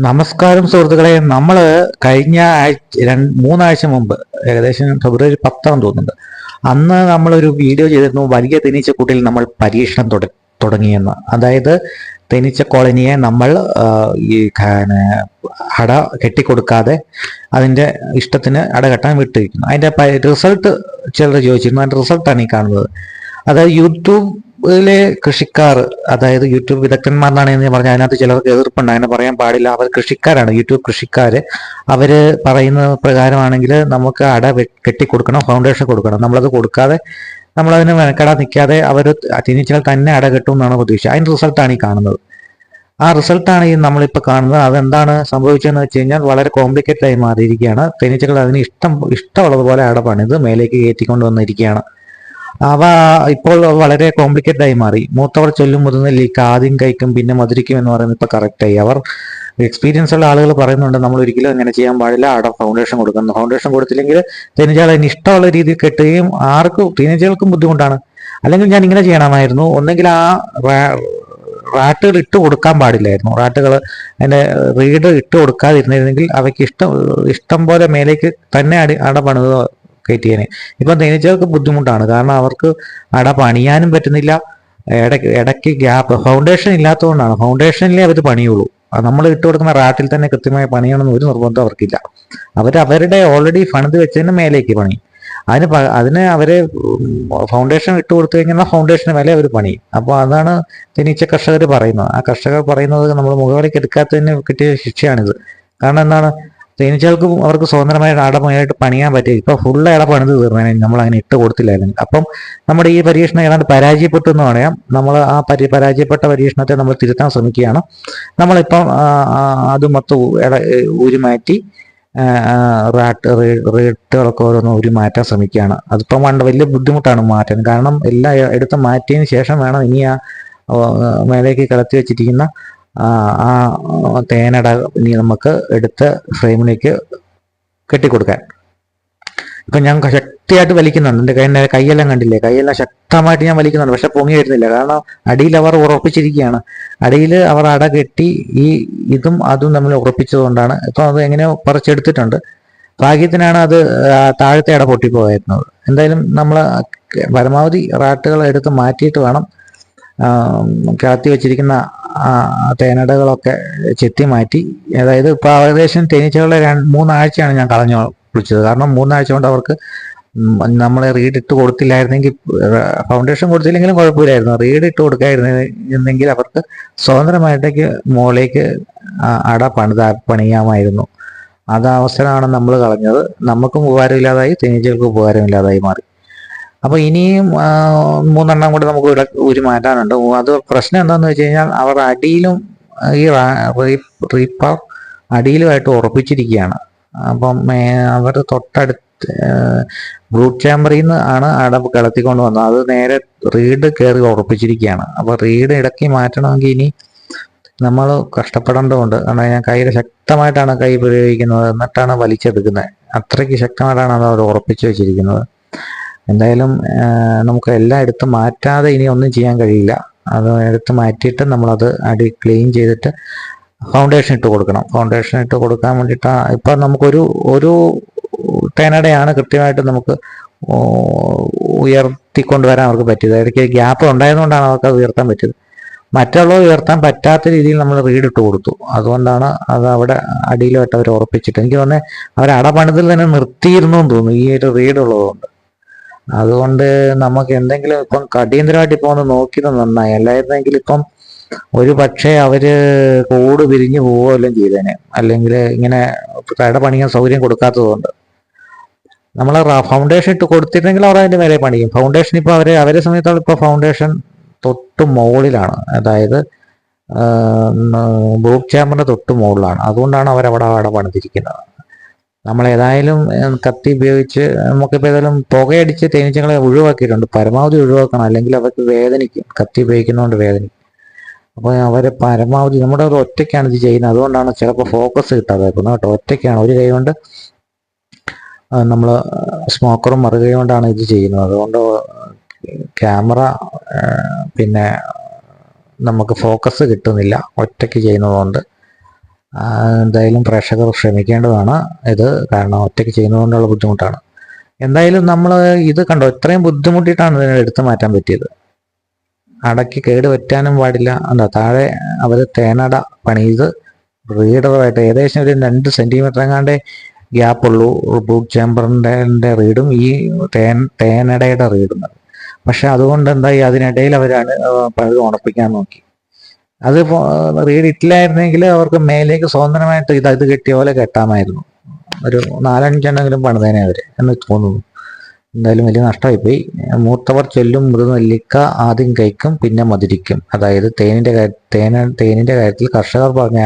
നമസ്കാരം സുഹൃത്തുക്കളെ. നമ്മൾ കഴിഞ്ഞ ആഴ്ച രണ്ട് മൂന്നാഴ്ച മുമ്പ് ഏകദേശം ഫെബ്രുവരി പത്താം തോന്നുന്നുണ്ട്. അന്ന് നമ്മളൊരു വീഡിയോ ചെയ്തിരുന്നു വലിയ തേനീച്ചക്കൂട്ടിൽ നമ്മൾ പരീക്ഷണം തുട- തുടങ്ങിയെന്ന്. അതായത് തേനീച്ച കോളനിയെ നമ്മൾ ഈ അട കെട്ടിക്കൊടുക്കാതെ അതിന്റെ ഇഷ്ടത്തിന് അട കെട്ടാൻ വിട്ടിരിക്കുന്നു അതിന്റെ റിസൾട്ട് ചിലർ ചോദിച്ചിരുന്നു. അതിന്റെ റിസൾട്ടാണ് ഈ കാണുന്നത്. അതായത് യൂട്യൂബിലെ കൃഷിക്കാർ അതായത് യൂട്യൂബ് വിദഗ്ധന്മാരെന്നാണ് എന്ന് പറഞ്ഞാൽ അതിനകത്ത് ചിലർക്ക് എതിർപ്പുണ്ട്. അങ്ങനെ പറയാൻ പാടില്ല. അവർ കൃഷിക്കാരാണ്. യൂട്യൂബ് കൃഷിക്കാര്. അവർ പറയുന്ന പ്രകാരമാണെങ്കിൽ നമുക്ക് അട കെട്ടി കൊടുക്കണം ഫൗണ്ടേഷൻ കൊടുക്കണം. നമ്മളത് കൊടുക്കാതെ നമ്മളതിന് മെനക്കെടാൻ നിൽക്കാതെ അവർ തിരിച്ചാൽ തന്നെ അട കെട്ടും എന്നാണ് പ്രതീക്ഷ അതിന്റെ റിസൾട്ടാണ് ഈ കാണുന്നത്. ആ റിസൾട്ടാണ് ഈ നമ്മളിപ്പോൾ കാണുന്നത്. അതെന്താണ് സംഭവിച്ചതെന്ന് വെച്ച് കഴിഞ്ഞാൽ വളരെ കോംപ്ലിക്കേറ്റഡ് ആയി മാറിയിരിക്കുകയാണ്. തേനീച്ചകൾ അതിന് ഇഷ്ടം ഇഷ്ടമുള്ളതുപോലെ അട പണിത് മേലേക്ക് കയറ്റിക്കൊണ്ട് വന്നിരിക്കുകയാണ്. അവ ഇപ്പോൾ വളരെ കോംപ്ലിക്കേറ്റഡ് ആയി മാറി. മൂത്തവർ ചൊല്ലും ലീക്ക് ആദ്യം കഴിക്കും പിന്നെ മധുരിക്കും എന്ന് പറയുന്നത് ഇപ്പൊ കറക്റ്റ് ആയി. അവർ എക്സ്പീരിയൻസ് ഉള്ള ആളുകൾ പറയുന്നുണ്ട് നമ്മൾ ഒരിക്കലും അങ്ങനെ ചെയ്യാൻ പാടില്ല. അവിടെ ഫൗണ്ടേഷൻ കൊടുക്കുന്നു ഫൗണ്ടേഷൻ കൊടുത്തില്ലെങ്കിൽ തേനീച്ചകൾ അതിന് ഇഷ്ടമുള്ള രീതിയിൽ കെട്ടുകയും ആർക്കും തേനീച്ചകൾക്കും ബുദ്ധിമുട്ടാണ്. അല്ലെങ്കിൽ ഞാൻ ഇങ്ങനെ ചെയ്യണമായിരുന്നു. ഒന്നെങ്കിൽ ആ റാട്ടുകൾ ഇട്ട് കൊടുക്കാൻ പാടില്ലായിരുന്നു. റാട്ടുകൾ അതിന്റെ റീഡ് ഇട്ട് കൊടുക്കാതിരുന്നിരുന്നെങ്കിൽ അവയ്ക്ക് ഇഷ്ടം ഇഷ്ടം പോലെ മേലേക്ക് തന്നെ അടി അട പണിത് കയറ്റിയേനെ. ഇപ്പം തേനീച്ചകൾക്ക് ബുദ്ധിമുട്ടാണ്. കാരണം അവർക്ക് അട പണിയാനും പറ്റുന്നില്ല. ഇടയ്ക്ക് ഇടയ്ക്ക് ഗ്യാപ്പ് ഫൗണ്ടേഷൻ ഇല്ലാത്തതുകൊണ്ടാണ്. ഫൗണ്ടേഷനിലേ അവർ പണിയുള്ളൂ. നമ്മൾ ഇട്ട് കൊടുക്കുന്ന റാട്ടിൽ തന്നെ കൃത്യമായി പണിയണമെന്ന് ഒരു നിർബന്ധം അവർക്കില്ല. അവർ അവരുടെ ഓൾറെഡി ഫണ്ട് വെച്ചതിന് മേലേക്ക് പണി. അതിന് അതിന് അവരെ ഫൗണ്ടേഷൻ ഇട്ട് കൊടുത്തു കഴിഞ്ഞാൽ ഫൗണ്ടേഷന് മേലെ അവർ പണി. അപ്പോൾ അതാണ് തേനീച്ച കർഷകർ പറയുന്നത്. ആ കർഷകർ പറയുന്നത് നമ്മൾ മുഖവിലേക്ക് എടുക്കാത്തതിന് കിട്ടിയ ശിക്ഷയാണിത്. കാരണം എന്താണ്? തേനീച്ചകൾക്ക് അവർക്ക് സ്വതന്ത്രമായിട്ട് അടമായിട്ട് പണിയാൻ പറ്റി ഇപ്പൊ ഫുള്ള് അട പണിത് തീർന്നേനെ നമ്മൾ അങ്ങനെ ഇട്ട് കൊടുത്തില്ലായിരുന്നു. അപ്പം നമ്മുടെ ഈ പരീക്ഷണം ഏതാണ്ട് പരാജയപ്പെട്ടു എന്ന് പറയാം. നമ്മൾ ആ പരി പരാജയപ്പെട്ട പരീക്ഷണത്തെ നമ്മൾ തിരുത്താൻ ശ്രമിക്കുകയാണ്. നമ്മളിപ്പം അത് മൊത്തം ഇട ഊരി മാറ്റി റാട്ട് റേറ്റുകളൊക്കെ ഓരോന്ന് ഒരു മാറ്റാൻ ശ്രമിക്കുകയാണ്. അതിപ്പം വേണ്ട വലിയ ബുദ്ധിമുട്ടാണ് മാറ്റാൻ. കാരണം എല്ലാം എടുത്ത് മാറ്റിയതിന് ശേഷം വേണം ഇനി ആ മേലേക്ക് കിടത്തി വെച്ചിരിക്കുന്ന ആ തേനട ഇനി നമുക്ക് എടുത്ത് ഫ്രെയിമിലേക്ക് കെട്ടിക്കൊടുക്കാൻ. ഇപ്പൊ ഞാൻ ശക്തിയായിട്ട് വലിക്കുന്നുണ്ട്. എന്റെ കൈ കൈയെല്ലാം കണ്ടില്ലേ? കൈയെല്ലാം ശക്തമായിട്ട് ഞാൻ വലിക്കുന്നുണ്ട്. പക്ഷെ പൊങ്ങി വരുന്നില്ല. കാരണം അടിയിൽ അവർ ഉറപ്പിച്ചിരിക്കുകയാണ്. അടിയിൽ അവർ അട കെട്ടി ഈ ഇതും അതും തമ്മിൽ ഉറപ്പിച്ചതുകൊണ്ടാണ്. ഇപ്പൊ അത് എങ്ങനെയോ പറിച്ചെടുത്തിട്ടുണ്ട്. ഭാഗ്യത്തിനാണ് അത് താഴത്തെ അട പൊട്ടിപ്പോയിരുന്നത് എന്തായാലും നമ്മൾ പരമാവധി റാട്ടുകൾ എടുത്ത് മാറ്റിയിട്ട് വേണം കാത്തി വെച്ചിരിക്കുന്ന തേനടകളൊക്കെ ചെത്തി മാറ്റി. അതായത് ഇപ്പോൾ ഏകദേശം തേനീച്ചകളെ മൂന്നാഴ്ചയാണ് ഞാൻ കളഞ്ഞു വിളിച്ചത് കാരണം മൂന്നാഴ്ച കൊണ്ട് അവർക്ക് നമ്മളെ റീഡ് ഇട്ട് കൊടുത്തില്ലായിരുന്നെങ്കിൽ ഫൗണ്ടേഷൻ കൊടുത്തില്ലെങ്കിലും കുഴപ്പമില്ലായിരുന്നു. റീഡ് ഇട്ട് കൊടുക്കായിരുന്നെങ്കിൽ അവർക്ക് സ്വതന്ത്രമായിട്ടേക്ക് മുകളിലേക്ക് അട പണിത പണിയാമായിരുന്നു. അത് അവസരമാണ് നമ്മൾ കളഞ്ഞത്. നമുക്കും ഉപകാരമില്ലാതായി തേനീച്ചകൾക്ക് ഉപകാരമില്ലാതായി മാറി. അപ്പൊ ഇനിയും മൂന്നെണ്ണം കൂടെ നമുക്ക് ഊരി മാറ്റാനുണ്ട്. അത് പ്രശ്നം എന്താന്ന് വെച്ച് കഴിഞ്ഞാൽ അവർ അടിയിലും ഈ റീപ്പർ അടിയിലുമായിട്ട് ഉറപ്പിച്ചിരിക്കുകയാണ്. അപ്പം അവർ തൊട്ടടുത്ത് ബ്രൂട്ട് ചാമ്പറിൽ നിന്ന് ആണ് അട കിളത്തിക്കൊണ്ട് വന്നത്. അത് നേരെ റീഡ് കയറി ഉറപ്പിച്ചിരിക്കുകയാണ്. അപ്പൊ റീഡ് ഇടയ്ക്ക് മാറ്റണമെങ്കിൽ ഇനി നമ്മൾ കഷ്ടപ്പെടേണ്ടതുണ്ട്. കാരണം ഞാൻ കയ്യിൽ ശക്തമായിട്ടാണ് കൈ പ്രയോഗിക്കുന്നത് എന്നിട്ടാണ് വലിച്ചെടുക്കുന്നത്. അത്രയ്ക്ക് ശക്തമായിട്ടാണ് അത് അവർ ഉറപ്പിച്ചു വെച്ചിരിക്കുന്നത്. എന്തായാലും നമുക്ക് എല്ലാം മാറ്റാതെ ഇനി ഒന്നും ചെയ്യാൻ കഴിയില്ല. അത് എടുത്ത് മാറ്റിയിട്ട് നമ്മളത് അടി ക്ലീൻ ചെയ്തിട്ട് ഫൗണ്ടേഷൻ ഇട്ട് കൊടുക്കണം. ഫൗണ്ടേഷൻ ഇട്ട് കൊടുക്കാൻ വേണ്ടിയിട്ട് ഇപ്പം നമുക്കൊരു ഒരു തേനടയാണ് കൃത്യമായിട്ട് നമുക്ക് ഉയർത്തിക്കൊണ്ടുവരാൻ അവർക്ക് പറ്റിയത്. ഇടയ്ക്ക് ഗ്യാപ്പ് ഉണ്ടായതുകൊണ്ടാണ് അവർക്ക് അത് ഉയർത്താൻ പറ്റിയത്. മറ്റുള്ളവർ ഉയർത്താൻ പറ്റാത്ത രീതിയിൽ നമ്മൾ റീഡ് ഇട്ട് കൊടുത്തു. അതുകൊണ്ടാണ് അത് അവിടെ അടിയിലോട്ട് അവർ ഉറപ്പിച്ചിട്ട്. എനിക്ക് തോന്നുന്നത് അവർ അടപണിതിൽ തന്നെ നിർത്തിയിരുന്നു എന്ന് തോന്നുന്നു. ഈ ഒരു റീഡ് ഉള്ളതുകൊണ്ട്. അതുകൊണ്ട് നമുക്ക് എന്തെങ്കിലും ഇപ്പം അടിയന്തരമായിട്ട് ഇപ്പൊ ഒന്ന് നോക്കിയത് നന്നായി. അല്ലായിരുന്നെങ്കിൽ ഇപ്പം ഒരു പക്ഷേ അവർ കൂട് പിരിഞ്ഞു പോവുകയെല്ലാം ചെയ്തേനെ. അല്ലെങ്കിൽ ഇങ്ങനെ കട പണിയാൻ സൗകര്യം കൊടുക്കാത്തതുകൊണ്ട്. നമ്മൾ ഫൗണ്ടേഷൻ ഇട്ട് കൊടുത്തിട്ടെങ്കിൽ അവർ അതിന്റെ മേലെ പണിയും. ഫൗണ്ടേഷൻ ഇപ്പൊ അവരെ അവരെ സമയത്തോളം ഇപ്പൊ ഫൗണ്ടേഷൻ തൊട്ട് മുകളിലാണ്. അതായത് ഗ്രൂപ്പ് ചേമ്പറിന്റെ തൊട്ട് മുകളിലാണ്. അതുകൊണ്ടാണ് അവരവിടെ അവിടെ പണിതിരിക്കുന്നത്. നമ്മൾ ഏതായാലും കത്തി ഉപയോഗിച്ച് നമുക്കിപ്പോൾ ഏതായാലും പുകയടിച്ച് തേനീച്ചകളെ ഒഴിവാക്കിയിട്ടുണ്ട്. പരമാവധി ഒഴിവാക്കണം. അല്ലെങ്കിൽ അവർക്ക് വേദനിക്കും. കത്തി ഉപയോഗിക്കുന്നതുകൊണ്ട് വേദനിക്കും. അപ്പോൾ അവരെ പരമാവധി നമ്മുടെ ഒരു ഒറ്റയ്ക്കാണ് ഇത് ചെയ്യുന്നത്. അതുകൊണ്ടാണ് ചിലപ്പോൾ ഫോക്കസ് കിട്ടാതെ വെക്കുന്നത് കേട്ടോ. ഒറ്റയ്ക്കാണ്. ഒരു കൈ കൊണ്ട് നമ്മൾ സ്മോക്കറും മറുകൈ കൊണ്ടാണ് ഇത് ചെയ്യുന്നത്. അതുകൊണ്ട് ക്യാമറ പിന്നെ നമുക്ക് ഫോക്കസ് കിട്ടുന്നില്ല. ഒറ്റയ്ക്ക് ചെയ്യുന്നതുകൊണ്ട്. എന്തായാലും പ്രേക്ഷകർ ശ്രമിക്കേണ്ടതാണ് ഇത്. കാരണം ഒറ്റയ്ക്ക് ചെയ്യുന്നതുകൊണ്ടുള്ള ബുദ്ധിമുട്ടാണ്. എന്തായാലും നമ്മൾ ഇത് കണ്ടോ? ഇത്രയും ബുദ്ധിമുട്ടിയിട്ടാണ് ഇതിനെ എടുത്തു മാറ്റാൻ പറ്റിയത്. അടയ്ക്ക് കേട് പറ്റാനും പാടില്ല. എന്താ താഴെ അവർ തേനട പണിത് റീഡറുമായിട്ട് ഏകദേശം ഒരു രണ്ട് സെന്റിമീറ്റർ എങ്ങാണ്ട് ഗ്യാപ്പുള്ളൂ ബൂട്ട് ചേമ്പറിന്റെ റീഡും ഈ തേൻ തേനടയുടെ റീഡും. പക്ഷെ അതുകൊണ്ട് എന്തായി? അതിനിടയിൽ അവരാണ് പഴുത് ഉണപ്പിക്കാൻ നോക്കി. അത് റീഡ് ഇട്ടില്ലായിരുന്നെങ്കിൽ അവർക്ക് മേലേക്ക് സ്വതന്ത്രമായിട്ട് ഇത് അത് കെട്ടിയ പോലെ കെട്ടാമായിരുന്നു. ഒരു നാലഞ്ചെണ്ണെങ്കിലും പണിതേനെ അവർ എന്ന് തോന്നുന്നു. എന്തായാലും വലിയ നഷ്ടമായിപ്പോയി. മൂത്തവർ ചൊല്ലും മൃദുനെല്ലിക്ക ആദ്യം കഴിക്കും പിന്നെ മതിരിക്കും അതായത് തേനിന്റെ തേന തേനിന്റെ കാര്യത്തിൽ കർഷകർ പറഞ്ഞ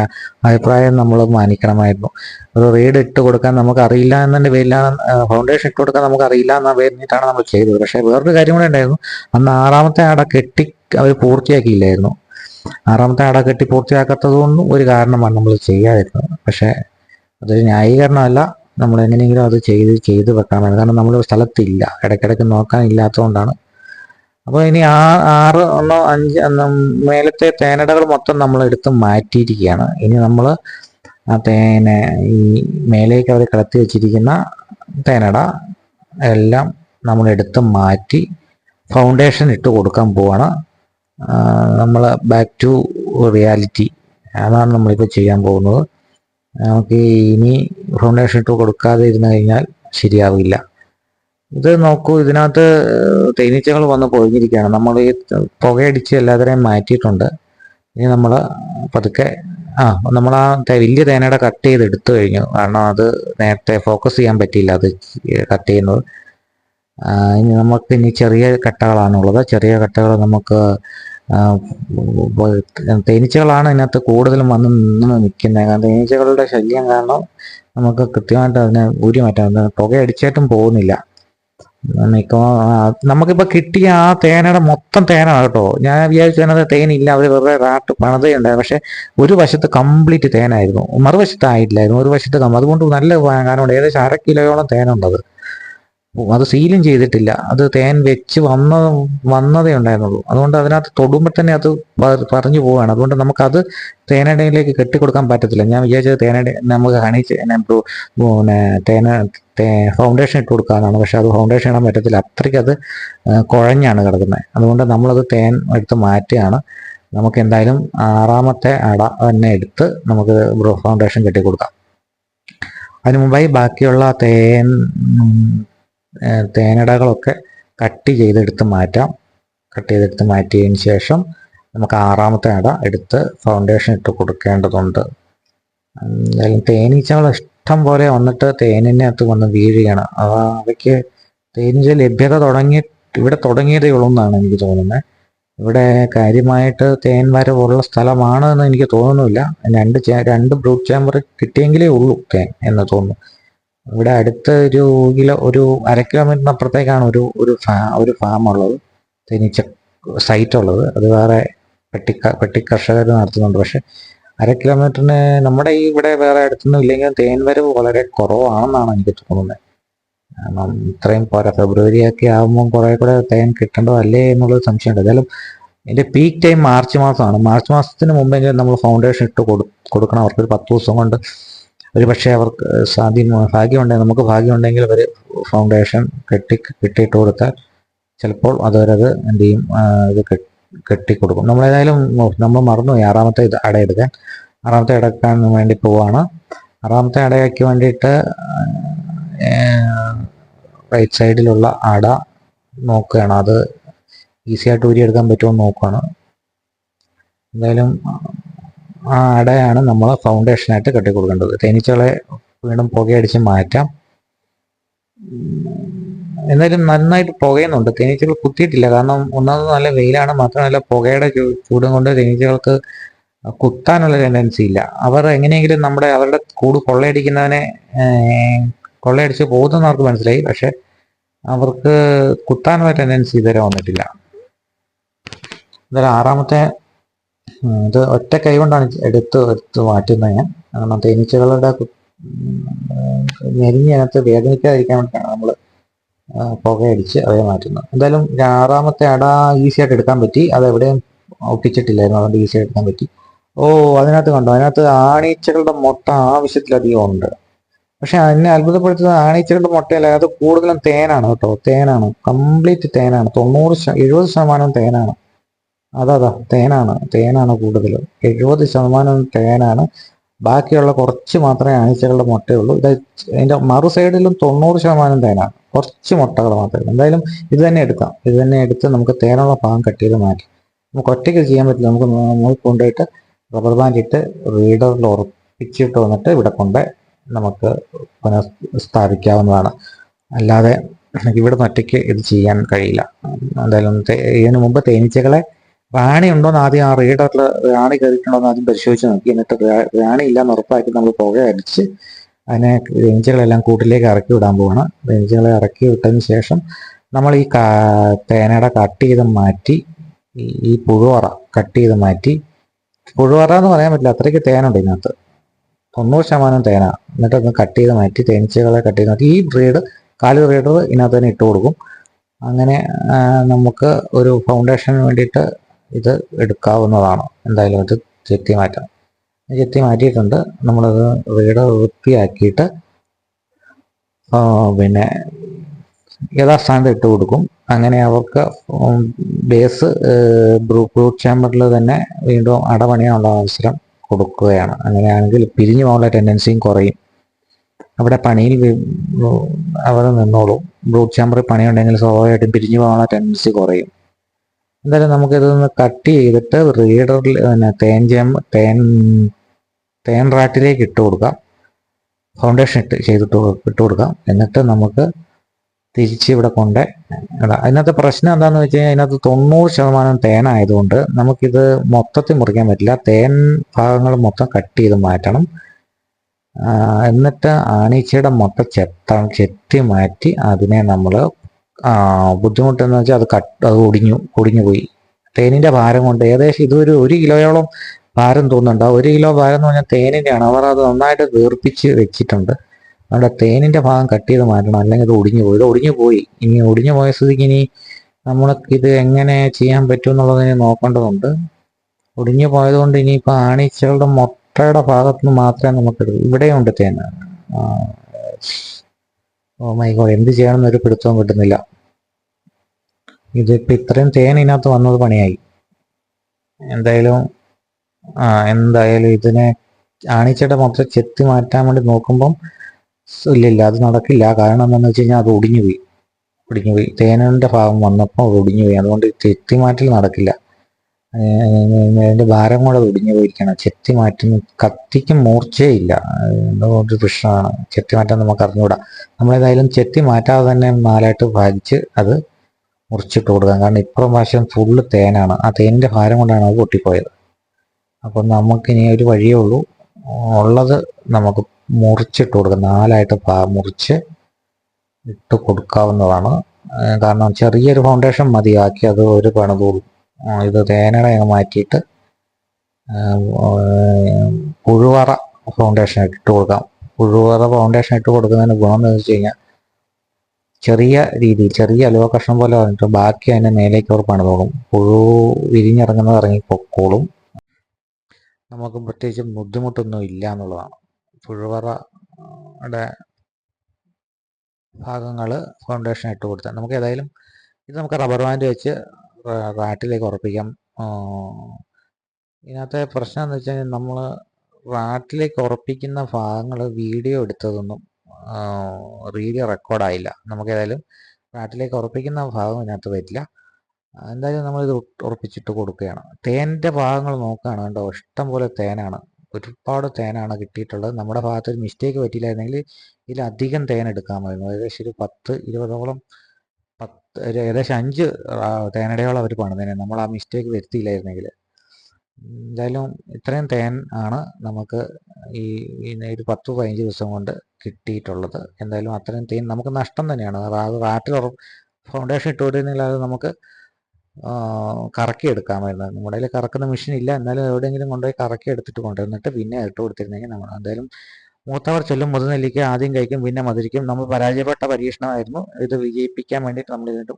അഭിപ്രായം നമ്മൾ മാനിക്കണമായിരുന്നു. ഒരു റീഡ് ഇട്ട് കൊടുക്കാൻ നമുക്ക് അറിയില്ല എന്നതിന്റെ പേരിലാണ് ഫൗണ്ടേഷൻ ഇട്ട് കൊടുക്കാൻ നമുക്ക് അറിയില്ല എന്ന പേരിട്ടാണ് നമ്മൾ ചെയ്തത്. പക്ഷേ വേറൊരു കാര്യം കൂടെ ഉണ്ടായിരുന്നു. അന്ന് ആറാമത്തെ ആട കെട്ടി അവർ പൂർത്തിയാക്കിയില്ലായിരുന്നു. ആറാമത്തെ അട കെട്ടി പൂർത്തിയാക്കാത്തത് കൊണ്ടും ഒരു കാരണമാണ് നമ്മൾ ചെയ്യാതിരുന്നത്. പക്ഷേ അതൊരു ന്യായീകരണമല്ല. നമ്മൾ എങ്ങനെയെങ്കിലും അത് ചെയ്ത് ചെയ്ത് വെക്കാനാണ് കാരണം നമ്മൾ സ്ഥലത്തില്ല. ഇടയ്ക്കിടയ്ക്ക് നോക്കാൻ ഇല്ലാത്തതുകൊണ്ടാണ്. അപ്പോൾ ഇനി ആ ആറ് ഒന്നോ അഞ്ച് മേലത്തെ തേനടകൾ മൊത്തം നമ്മൾ എടുത്ത് മാറ്റിയിരിക്കുകയാണ്. ഇനി നമ്മൾ ആ തേന ഈ മേലേക്ക് അവർ കിടത്തി വെച്ചിരിക്കുന്ന തേനട എല്ലാം നമ്മൾ എടുത്ത് മാറ്റി ഫൗണ്ടേഷൻ ഇട്ട് കൊടുക്കാൻ പോവാണ്. നമ്മൾ ബാക്ക് ടു റിയാലിറ്റി അതാണ് നമ്മളിപ്പോൾ ചെയ്യാൻ പോകുന്നത്. നമുക്ക് ഇനി ഫൗണ്ടേഷൻ ഇട്ട് കൊടുക്കാതെ ഇരുന്ന് കഴിഞ്ഞാൽ ശരിയാവില്ല. ഇത് നോക്കൂ ഇതിനകത്ത് തേനീച്ചകൾ വന്ന് പൊഴിഞ്ഞിരിക്കുകയാണ്. നമ്മൾ ഈ പുകയടിച്ച് എല്ലാത്തിനെയും മാറ്റിയിട്ടുണ്ട്. ഇനി നമ്മൾ പതുക്കെ ആ നമ്മൾ ആ വലിയ തേനയുടെ കട്ട് ചെയ്ത് എടുത്തു കഴിഞ്ഞു. കാരണം അത് നേരത്തെ ഫോക്കസ് ചെയ്യാൻ പറ്റിയില്ല അത് കട്ട് ചെയ്യുന്നത്. ഇനി നമുക്ക് ഇനി ചെറിയ കട്ടകളാണുള്ളത്. ചെറിയ കട്ടകൾ നമുക്ക് തേനീച്ചകളാണ് ഇതിനകത്ത് കൂടുതലും വന്ന് നിന്ന് നിൽക്കുന്നത്. കാരണം തേനീച്ചകളുടെ ശല്യം കാരണം നമുക്ക് കൃത്യമായിട്ട് അതിനെ ഊരി മാറ്റാം. പുക പുകയടിച്ചായിട്ടും പോകുന്നില്ല. മിക്കവാറും നമുക്കിപ്പോൾ നമുക്കിപ്പോ കിട്ടിയ ആ തേനയുടെ മൊത്തം തേനാണ് കേട്ടോ. ഞാൻ വിചാരിച്ചത് തേനില്ല. അവർ വെറുതെ റാട്ട് പണിതയുണ്ടായി പക്ഷെ ഒരു വശത്ത് കംപ്ലീറ്റ് തേനായിരുന്നു. മറുവശത്ത് ആയിട്ടില്ലായിരുന്നു ഒരു വശത്ത് അതുകൊണ്ട് നല്ല കാരണം ഏകദേശം അര കിലോയോളം തേനുണ്ടത്. അത് സീലും ചെയ്തിട്ടില്ല. അത് തേൻ വെച്ച് വന്ന വന്നതേ ഉണ്ടായിരുന്നുള്ളൂ. അതുകൊണ്ട് അതിനകത്ത് തൊടുമ്പോൾ തന്നെ അത് പറഞ്ഞു പോവുകയാണ്. അതുകൊണ്ട് നമുക്കത് തേനടയിലേക്ക് കെട്ടിക്കൊടുക്കാൻ പറ്റത്തില്ല. ഞാൻ വിചാരിച്ചത് തേനട നമുക്ക് കാണിച്ച് പിന്നെ തേന ഫൗണ്ടേഷൻ ഇട്ട് കൊടുക്കാനാണ് പക്ഷെ അത് ഫൗണ്ടേഷൻ ഇടാൻ പറ്റത്തില്ല. അത്രയ്ക്ക് അത് കുഴഞ്ഞാണ് കിടക്കുന്നത് അതുകൊണ്ട് നമ്മളത് തേൻ എടുത്ത് മാറ്റുകയാണ്. നമുക്ക് എന്തായാലും ആറാമത്തെ അട തന്നെ എടുത്ത് നമുക്ക് ഫൗണ്ടേഷൻ കെട്ടിക്കൊടുക്കാം. അതിനു മുമ്പായി ബാക്കിയുള്ള തേൻ തേനടകളൊക്കെ കട്ട് ചെയ്തെടുത്ത് മാറ്റാം. കട്ട് ചെയ്തെടുത്ത് മാറ്റിയതിന് ശേഷം നമുക്ക് ആറാമത്തെ അട എടുത്ത് ഫൗണ്ടേഷൻ ഇട്ട് കൊടുക്കേണ്ടതുണ്ട്. എന്തായാലും തേനീച്ചകൾ ഇഷ്ടം പോലെ വന്നിട്ട് തേനിനകത്ത് വന്ന് വീഴുകയാണ്. അവ അവയ്ക്ക് തേനീച്ച ലഭ്യത തുടങ്ങി ഇവിടെ തുടങ്ങിയതേ ഉള്ളൂ എന്നാണ് എനിക്ക് തോന്നുന്നത് ഇവിടെ കാര്യമായിട്ട് തേൻ വരവുള്ള സ്ഥലമാണ് എന്ന് എനിക്ക് തോന്നുന്നില്ല. രണ്ട് രണ്ട് ബ്രൂട്ട് ചേമ്പർ കിട്ടിയെങ്കിലേ ഉള്ളൂ തേൻ എന്ന് തോന്നുന്നു. ഇവിടെ അടുത്ത ഒരു കിലോ ഒരു അര കിലോമീറ്ററിന് അപ്പുറത്തേക്കാണ് ഒരു ഒരു ഫാ ഒരു ഫാം ഉള്ളത്. തേനീച്ച സൈറ്റ് ഉള്ളത്. അത് വേറെ പെട്ടി പെട്ടി കർഷകർ നടത്തുന്നുണ്ട്. പക്ഷെ അര കിലോമീറ്ററിന് നമ്മുടെ ഈ ഇവിടെ വേറെ അടുത്തൊന്നും ഇല്ലെങ്കിലും തേൻ വരവ് വളരെ കുറവാണെന്നാണ് എനിക്ക് തോന്നുന്നത്. കാരണം ഇത്രയും പോരാ ഫെബ്രുവരി ഒക്കെ ആകുമ്പോൾ കുറെ കൂടെ തേൻ കിട്ടണ്ടോ കിട്ടേണ്ടതല്ലേ എന്നുള്ളത് സംശയമുണ്ട്. എന്തായാലും ഇതിന്റെ പീക്ക് ടൈം മാർച്ച് മാസമാണ്. മാർച്ച് മാസത്തിന് മുമ്പെങ്കിലും നമ്മൾ ഫൗണ്ടേഷൻ ഇട്ട് കൊടു കൊടുക്കണം. അവർക്ക് ഒരു പത്ത് ദിവസം കൊണ്ട് ഒരു പക്ഷേ അവർക്ക് സാധ്യം ഭാഗ്യമുണ്ടെങ്കിൽ നമുക്ക് ഭാഗ്യമുണ്ടെങ്കിൽ അവർ ഫൗണ്ടേഷൻ കെട്ടി കെട്ടിയിട്ട് കൊടുത്താൽ ചിലപ്പോൾ അതവരത് എന്ത് ചെയ്യും ഇത് കെട്ടി കെട്ടിക്കൊടുക്കും. നമ്മളേതായാലും നമ്മൾ മറന്നു ആറാമത്തെ ഇത് അടയെടുക്കാൻ ആറാമത്തെ അടക്കാൻ വേണ്ടി പോവാണ്. ആറാമത്തെ അടയ്ക്ക് വേണ്ടിയിട്ട് റൈറ്റ് സൈഡിലുള്ള അട നോക്കുകയാണ്. അത് ഈസി ആയിട്ട് ഊരിയെടുക്കാൻ പറ്റുമോ നോക്കുകയാണ്. എന്തായാലും ആ അടയാണ് നമ്മൾ ഫൗണ്ടേഷനായിട്ട് കെട്ടിക്കൊടുക്കേണ്ടത്. തേനീച്ചകളെ വീണ്ടും പുകയടിച്ച് മാറ്റാം. എന്നാലും നന്നായിട്ട് പുകയുന്നുണ്ട്. തേനീച്ചകൾ കുത്തിയിട്ടില്ല. കാരണം ഒന്നാമത് നല്ല വെയിലാണ്. മാത്രമല്ല പുകയുടെ ചൂടും കൊണ്ട് തേനീച്ചകൾക്ക് കുത്താനുള്ള ടെൻഡൻസി ഇല്ല. അവർ എങ്ങനെയെങ്കിലും നമ്മുടെ അവരുടെ കൂട് കൊള്ളയടിക്കുന്നവനെ കൊള്ളയടിച്ച് പോകുന്നെന്ന് അവർക്ക് മനസ്സിലായി. പക്ഷെ അവർക്ക് കുത്താനുള്ള ടെൻഡൻസി ഇതുവരെ വന്നിട്ടില്ല. എന്തായാലും ആറാമത്തെ ഇത് ഒറ്റ കൈ കൊണ്ടാണ് എടുത്ത് എടുത്ത് മാറ്റുന്നത് ഞാൻ. കാരണം തേനീച്ചകളുടെ ഞെരിഞ്ഞ് അതിനകത്ത് വേദനിക്കാതിരിക്കാൻ വേണ്ടിയാണ് നമ്മൾ പുകയടിച്ച് അവയെ മാറ്റുന്നത്. എന്തായാലും ആറാമത്തെ അട ഈസി ആയിട്ട് എടുക്കാൻ പറ്റി. അത് എവിടെയും ഒട്ടിച്ചിട്ടില്ലായിരുന്നു. അതുകൊണ്ട് ഈസി ആയിട്ട് എടുക്കാൻ പറ്റി. ഓ അതിനകത്ത് കണ്ടോ? അതിനകത്ത് ആണീച്ചകളുടെ മുട്ട ആവശ്യത്തിലധികം ഉണ്ട്. പക്ഷെ എന്നെ അത്ഭുതപ്പെടുത്തുന്നത് ആണീച്ചകളുടെ മുട്ടയല്ല അത് കൂടുതലും തേനാണ് കേട്ടോ. തേനാണ്. കംപ്ലീറ്റ് തേനാണ്. തൊണ്ണൂറ് എഴുപത് ശതമാനം തേനാണ്. അതാ തേനാണ്. തേനാണ് കൂടുതൽ എഴുപത് ശതമാനം തേനാണ്. ബാക്കിയുള്ള കുറച്ച് മാത്രമേ ആഴ്ചകളുടെ മുട്ടയുള്ളൂ. ഇത് അതിന്റെ മറു സൈഡിലും തൊണ്ണൂറ് ശതമാനം തേനാണ്. കുറച്ച് മുട്ടകൾ മാത്രമേ എന്തായാലും ഇത് തന്നെ എടുക്കാം. ഇത് തന്നെ എടുത്ത് നമുക്ക് തേനുള്ള ഭാഗം കട്ട് ചെയ്ത് മാറ്റി. നമുക്ക് ഒറ്റയ്ക്ക് ചെയ്യാൻ പറ്റില്ല. നമുക്ക് നമുക്ക് കൊണ്ടുപോയിട്ട് റബ്ബർ ബാൻഡ് ഇട്ട് റീഡറിൽ ഉറപ്പിച്ചിട്ട് വന്നിട്ട് ഇവിടെ കൊണ്ട് നമുക്ക് പുനഃസ്ഥാപിക്കാവുന്നതാണ്. അല്ലാതെ ഇവിടെ നിന്ന് ഒറ്റയ്ക്ക് ഇത് ചെയ്യാൻ കഴിയില്ല. എന്തായാലും ഇതിനു മുമ്പ് തേനീച്ചകളെ റാണി ഉണ്ടോന്ന് ആദ്യം ആ റീഡറിൽ റാണി കയറിയിട്ടുണ്ടോ എന്ന് ആദ്യം പരിശോധിച്ച് നോക്കി. എന്നിട്ട് റാണി ഇല്ലാന്ന് ഉറപ്പാക്കി നമ്മൾ പുക അടിച്ച് അതിനെ റേഞ്ചുകളെല്ലാം കൂട്ടിലേക്ക് ഇറക്കി വിടാൻ പോവാണ്. റേഞ്ചുകളെ ഇറക്കി വിട്ടതിന് ശേഷം നമ്മൾ ഈ തേനയുടെ കട്ട് ചെയ്ത് മാറ്റി ഈ- ഈ പുഴുവറ കട്ട് ചെയ്ത് മാറ്റി പുഴുവറ എന്ന് പറയാൻ പറ്റില്ല അത്രയ്ക്ക് തേനുണ്ട് ഇതിനകത്ത്. തൊണ്ണൂറ് ശതമാനം തേന. എന്നിട്ട് ഒന്ന് കട്ട് ചെയ്ത് മാറ്റി തേനീച്ചകളെ കട്ട് ചെയ്ത് മാറ്റി. ഈ ബ്രീഡ് കാലി ബ്രീഡർ ഇതിനകത്ത് തന്നെ ഇട്ട് കൊടുക്കും. അങ്ങനെ നമുക്ക് ഒരു ഫൗണ്ടേഷന് വേണ്ടിയിട്ട് ഇത് എടുക്കാവുന്നതാണ്. എന്തായാലും ഇത് ചെത്തി മാറ്റാം ചെത്തി മാറ്റിയിട്ടുണ്ട് നമ്മളത് വീട് വൃത്തിയാക്കിയിട്ട് പിന്നെ യഥാസ്ഥാനത്ത് ഇട്ട് കൊടുക്കും. അങ്ങനെ അവർക്ക് ബേസ് ബ്രൂട്ട് ചാമ്പറിൽ തന്നെ വീണ്ടും അടപണിയാനുള്ള അവസരം കൊടുക്കുകയാണ്. അങ്ങനെയാണെങ്കിൽ പിരിഞ്ഞു പോകാനുള്ള ടെൻഡൻസിയും കുറയും. അവിടെ പണിയിൽ അവർ നിന്നോളും. ബ്രൂട്ട് ചാമ്പറിൽ പണിയുണ്ടെങ്കിൽ സ്വാഭാവികമായിട്ടും പിരിഞ്ഞു പോകാനുള്ള ടെൻഡൻസി കുറയും. എന്തായാലും നമുക്കിതൊന്ന് കട്ട് ചെയ്തിട്ട് റീഡറിൽ പിന്നെ തേൻ ചേം തേൻ തേൻ റാറ്റിലേക്ക് ഇട്ട് കൊടുക്കാം. ഫൗണ്ടേഷൻ ഇട്ട് ചെയ്തിട്ട് ഇട്ട് കൊടുക്കാം. എന്നിട്ട് നമുക്ക് തിരിച്ച് ഇവിടെ കൊണ്ട് അതിനകത്ത് പ്രശ്നം എന്താണെന്ന് വെച്ച് കഴിഞ്ഞാൽ അതിനകത്ത് തൊണ്ണൂറ് ശതമാനം തേനായതുകൊണ്ട് നമുക്കിത് മൊത്തത്തിൽ മുറിക്കാൻ പറ്റില്ല. തേൻ ഭാഗങ്ങൾ മൊത്തം കട്ട് ചെയ്ത് മാറ്റണം. എന്നിട്ട് ആണീച്ചയുടെ മൊത്തം ചെത്ത ചെത്തി മാറ്റി അതിനെ നമ്മൾ ബുദ്ധിമുട്ടെന്ന് വെച്ചാൽ അത് കട്ട് അത് ഒടിഞ്ഞു ഒടിഞ്ഞു പോയി. തേനിന്റെ ഭാരം കൊണ്ട് ഏകദേശം ഇതൊരു ഒരു കിലോയോളം ഭാരം തോന്നുന്നുണ്ട്. ആ ഒരു കിലോ ഭാരം എന്ന് പറഞ്ഞാൽ തേനിന്റെയാണ്. അവർ അത് നന്നായിട്ട് വീർപ്പിച്ച് വെച്ചിട്ടുണ്ട്. അവിടെ തേനിന്റെ ഭാഗം കട്ട് ചെയ്ത് മാറ്റണം. അല്ലെങ്കിൽ ഇത് ഒടിഞ്ഞു പോയി. ഇത് ഒടിഞ്ഞു പോയി. ഇനി ഒടിഞ്ഞു പോയ സ്ഥിതിക്ക് ഇനി നമ്മൾക്ക് ഇത് എങ്ങനെ ചെയ്യാൻ പറ്റും എന്നുള്ളതിന് നോക്കേണ്ടതുണ്ട്. ഒടിഞ്ഞു പോയതുകൊണ്ട് ഇനിയിപ്പോൾ ആണീച്ചകളുടെ മുട്ടയുടെ ഭാഗത്തുനിന്ന് മാത്രമേ നമുക്ക് ഇവിടെയുണ്ട് തേൻ. ഓ മൈ ഗോഡ് എന്ത് ചെയ്യണമെന്ന് ഒരു പിടുത്തവും കിട്ടുന്നില്ല. ഇതിപ്പോ ഇത്രയും തേൻ ഇതിനകത്ത് വന്നത് പണിയായി. എന്തായാലും ആ എന്തായാലും ഇതിനെ ആണിച്ചയുടെ മൊത്തം ചെത്തി മാറ്റാൻ വേണ്ടി നോക്കുമ്പം ഇല്ല ഇല്ലില്ല അത് നടക്കില്ല. കാരണം എന്താണെന്ന് വെച്ച് കഴിഞ്ഞാൽ അത് ഒടിഞ്ഞു പോയി ഒടിഞ്ഞു പോയി തേനിന്റെ ഭാഗം വന്നപ്പോൾ അത് ഒടിഞ്ഞു പോയി അതുകൊണ്ട് ചെത്തി മാറ്റൽ നടക്കില്ല. അതിന്റെ ഭാരം കൂടെ ഒടിഞ്ഞു പോയിരിക്കണം ചെത്തി മാറ്റുന്ന കത്തിക്ക് മൂർച്ചയില്ല എന്തോ ഒരു പ്രശ്നമാണ്. ചെത്തി മാറ്റാൻ നമുക്ക് അറിഞ്ഞുകൂടാ. നമ്മളേതായാലും ചെത്തി മാറ്റാതെ തന്നെ നാലായിട്ട് ഭാഗിച്ച് അത് മുറിച്ചിട്ട് കൊടുക്കാം. കാരണം ഇപ്പുറം പ്രാവശ്യം ഫുള്ള് തേനാണ്. ആ തേനിന്റെ ഭാരം കൊണ്ടാണ് അത് പൊട്ടിപ്പോയത്. അപ്പം നമുക്കിനി ഒരു വഴിയേ ഉള്ളൂ. ഉള്ളത് നമുക്ക് മുറിച്ചിട്ട് കൊടുക്കാം. നാലായിട്ട് മുറിച്ച് ഇട്ട് കൊടുക്കാവുന്നതാണ്. കാരണം ചെറിയൊരു ഫൗണ്ടേഷൻ മതിയാക്കി അത് ഒരു പണിതോളൂ. ഇത് തേനയുടെ മാറ്റിയിട്ട് പുഴുവറ ഫൗണ്ടേഷൻ ഇട്ട് കൊടുക്കാം. പുഴുവറ ഫൗണ്ടേഷൻ ഇട്ട് കൊടുക്കുന്നതിന് ഗുണം എന്ന് വെച്ച് കഴിഞ്ഞാൽ ചെറിയ രീതിയിൽ ചെറിയ അലുവ കഷ്ണം പോലെ പറഞ്ഞിട്ട് ബാക്കി അതിനെ മേലേക്ക് അവർ പണിതോളും. പുഴു വിരിഞ്ഞിറങ്ങുന്നത് ഇറങ്ങി പൊക്കോളും. നമുക്ക് പ്രത്യേകിച്ച് ബുദ്ധിമുട്ടൊന്നും ഇല്ല എന്നുള്ളതാണ്. പുഴുവറയുടെ ഭാഗങ്ങൾ ഫൗണ്ടേഷൻ ഇട്ട് കൊടുത്താൽ നമുക്ക് ഏതായാലും ഇത് നമുക്ക് റബ്ബർ ബാൻഡ് വെച്ച് റാറ്റിലേക്ക് ഉറപ്പിക്കാം. ഇതിനകത്തെ പ്രശ്നം എന്ന് വെച്ച് കഴിഞ്ഞാൽ നമ്മൾ റാറ്റിലേക്ക് ഉറപ്പിക്കുന്ന ഭാഗങ്ങൾ വീഡിയോ എടുത്തതൊന്നും വീഡിയോ റെക്കോർഡായില്ല നമുക്ക് ഏതായാലും റാറ്റിലേക്ക് ഉറപ്പിക്കുന്ന ഭാഗം ഇതിനകത്ത് വരില്ല. എന്തായാലും നമ്മളിത് ഉറപ്പിച്ചിട്ട് കൊടുക്കുകയാണ്. തേനിന്റെ ഭാഗങ്ങൾ നോക്കുകയാണ് കണ്ടോ? ഇഷ്ടം പോലെ തേനാണ്. ഒരുപാട് തേനാണ് കിട്ടിയിട്ടുള്ളത്. നമ്മുടെ ഭാഗത്ത് ഒരു മിസ്റ്റേക്ക് പറ്റിയില്ലായിരുന്നെങ്കിൽ ഇതിലധികം തേൻ എടുക്കാമായിരുന്നു ഏകദേശം ഒരു പത്ത് ഇരുപതോളം ഏകദേശം അഞ്ച് തേനടയോളം അവർ പണിതേനെ. നമ്മൾ ആ മിസ്റ്റേക്ക് വരുത്തിയില്ലായിരുന്നെങ്കിൽ എന്തായാലും ഇത്രയും തേൻ ആണ് നമുക്ക് ഈ ഒരു പത്ത് പതിനഞ്ച് ദിവസം കൊണ്ട് കിട്ടിയിട്ടുള്ളത്. എന്തായാലും അത്രയും തേൻ നമുക്ക് നഷ്ടം തന്നെയാണ്. അത് റാറ്റിൽ ഫൗണ്ടേഷൻ ഇട്ട് കൊടുക്കുന്നില്ലാതെ നമുക്ക് കറക്കിയെടുക്കാമായിരുന്നു നമ്മുടെ കയ്യിൽ കറക്കുന്ന മെഷീൻ ഇല്ല. എന്നാലും എവിടെയെങ്കിലും കൊണ്ടുപോയി കറക്കി എടുത്തിട്ട് കൊണ്ടുവന്നിട്ട് പിന്നെ ഇട്ട് കൊടുത്തിരുന്നെങ്കിൽ നമ്മൾ എന്തായാലും മൂത്തവർ ചൊല്ലും മുതുനെല്ലിക്ക ആദ്യം കഴിക്കും പിന്നെ മധുരിക്കും. നമ്മൾ പരാജയപ്പെട്ട പരീക്ഷണമായിരുന്നു. ഇത് വിജയിപ്പിക്കാൻ വേണ്ടിയിട്ട് നമ്മൾ ഇതിട്ട്